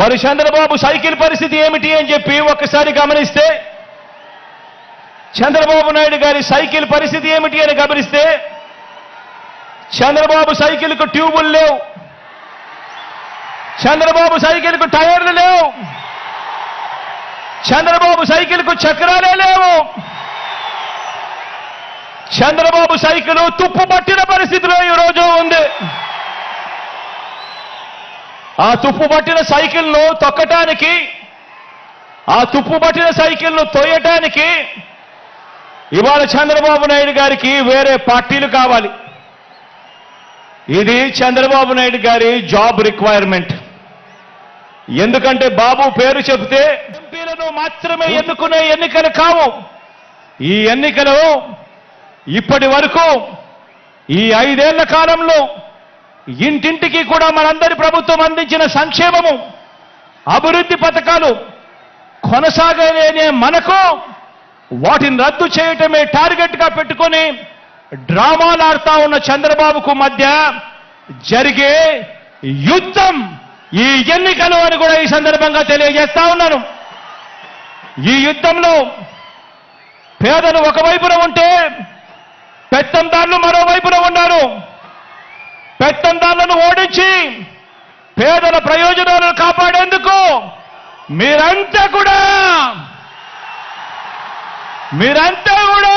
మరి చంద్రబాబు సైకిల్ పరిస్థితి ఏమిటి అని చెప్పి ఒక్కసారి గమనిస్తే చంద్రబాబు నాయుడు గారి సైకిల్ పరిస్థితి ఏమిటి అని గమనిస్తే చంద్రబాబు సైకిల్కు ట్యూబులు లేవు. చంద్రబాబు సైకిల్కు టైర్లు లేవు. చంద్రబాబు సైకిల్కు చక్రాలే లేవు. చంద్రబాబు సైకిల్ తుప్పు పట్టిన పరిస్థితిలో ఈరోజు ఉంది. ఆ తుప్పు పట్టిన సైకిల్ను తొక్కటానికి ఆ తుప్పు పట్టిన సైకిల్ను తోయటానికి ఇవాళ చంద్రబాబు నాయుడు గారికి వేరే పార్టీలు కావాలి. ఇది చంద్రబాబు నాయుడు గారి జాబ్ రిక్వైర్మెంట్. ఎందుకంటే బాబు పేరు చెబితే ఎంపీలను మాత్రమే ఎన్నుకునే ఎన్నికలు కావు. ఈ ఎన్నికలు ఇప్పటి వరకు ఈ ఐదేళ్ళ కాలంలో ఇంటింటికి కూడా మనందరి ప్రభుత్వం అందించిన సంక్షేమము అభివృద్ధి పథకాలు కొనసాగలేనే మనకు వాటిని రద్దు చేయటమే టార్గెట్గా పెట్టుకొని డ్రామాలు ఆడుతా ఉన్న చంద్రబాబుకు మధ్య జరిగే యుద్ధం ఈ ఎన్నికలు అని కూడా ఈ సందర్భంగా తెలియజేస్తా ఉన్నాను. ఈ యుద్ధంలో పేదలు ఒకవైపున ఉంటే పెత్తందారులు మరోవైపున ఉన్నారు. పెత్తందారులను ఓడించి పేదల ప్రయోజనాలను కాపాడేందుకు మీరంతా కూడా మీరంతా కూడా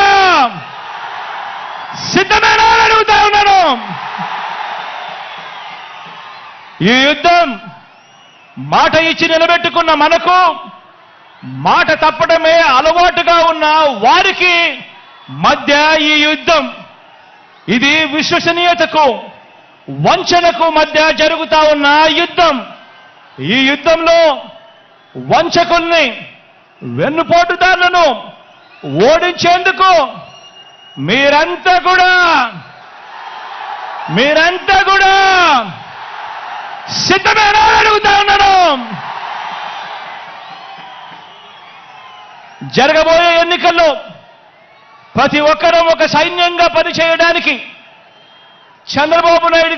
సిద్ధమేనా అడుగుతా ఉన్నాను. ఈ యుద్ధం మాట ఇచ్చి నిలబెట్టుకున్న మనకు మాట తప్పడమే అలవాటుగా ఉన్న వారికి మధ్య ఈ యుద్ధం ఇది విశ్వసనీయతకు వంచనకు మధ్య జరుగుతా ఉన్న యుద్ధం ఈ యుద్ధంలో వంచకుల్ని వెన్నుపోటుదారులను ఓడించేందుకు మీరంతా కూడా మీరంతా కూడా సిద్ధమేనా అడుగుతా ఉన్నాను. జరగబోయే ఎన్నికల్లో ప్రతి ఒక్కరూ ఒక సైన్యంగా పనిచేయడానికి చంద్రబాబు నాయుడు